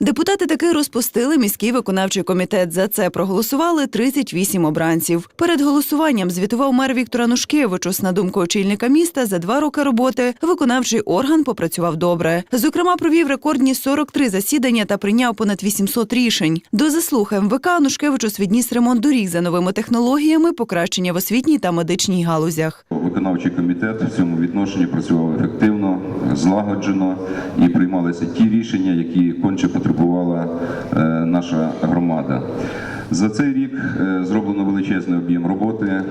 Депутати таки розпустили міський виконавчий комітет. За це проголосували 38 обранців. Перед голосуванням звітував мер Віктор Анушкевичус. На думку очільника міста, за два роки роботи виконавчий орган попрацював добре. Зокрема, провів рекордні 43 засідання та прийняв понад 800 рішень. До заслуг МВК Анушкевичус відніс ремонт доріг за новими технологіями, покращення в освітній та медичній галузях. Виконавчий комітет в цьому відношенні працював ефективно, злагоджено і приймалися ті рішення, які конче потребувала е, наша громада. За цей рік е, зроблено величезний об'єм роботи. е,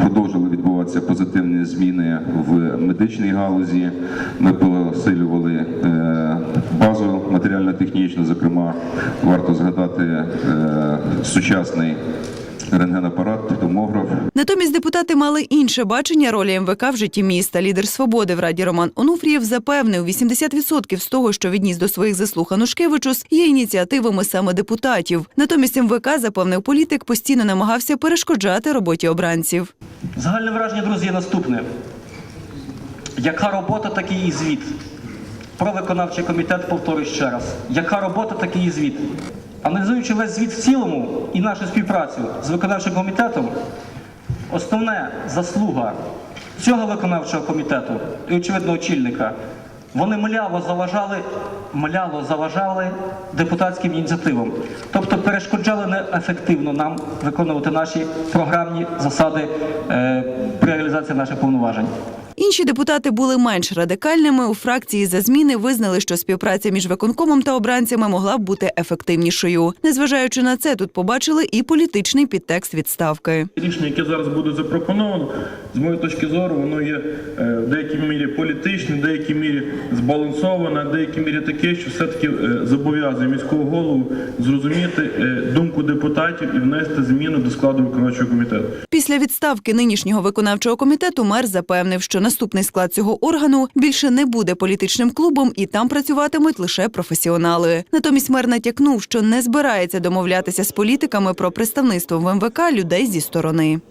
Продовжили відбуватися позитивні зміни в медичній галузі. Ми посилювали базу матеріально-технічну. Зокрема, варто згадати сучасний рентгенапарат, томограф, Натомість депутати мали інше бачення ролі МВК в житті міста. Лідер свободи в раді Роман Онуфрієв запевнив, 80% з того, що відніс до своїх заслуг Анушкевичус, є ініціативами саме депутатів. Натомість МВК, запевнив політик, постійно намагався перешкоджати роботі обранців. Загальне враження, друзі, є наступне. Яка робота, такий і звіт. Про виконавчий комітет повторюю ще раз. Яка робота, такий і звіт. Аналізуючи весь звіт в цілому і нашу співпрацю з виконавчим комітетом, основна заслуга цього виконавчого комітету і очевидно очільника, вони мляво заважали, мляло заважали депутатським ініціативам, тобто перешкоджали неефективно нам виконувати наші програмні засади е, при реалізації наших повноважень. Інші депутати були менш радикальними. У фракції за зміни визнали, що співпраця між виконкомом та обранцями могла б бути ефективнішою. Незважаючи на це, тут побачили і політичний підтекст відставки. Рішення, яке зараз буде запропоновано, з моєї точки зору, воно є е, в деякій мірі політичне, в деякій мірі збалансоване, в деякій мірі таке, що все-таки е, зобов'язує міського голову зрозуміти е, думку депутатів і внести зміни до складу виконавчого комітету. Після відставки нинішнього виконавчого комітету мер запевнив, що наступний склад цього органу більше не буде політичним клубом і там працюватимуть лише професіонали. Натомість мер натякнув, що не збирається домовлятися з політиками про представництво в МВК людей зі сторони.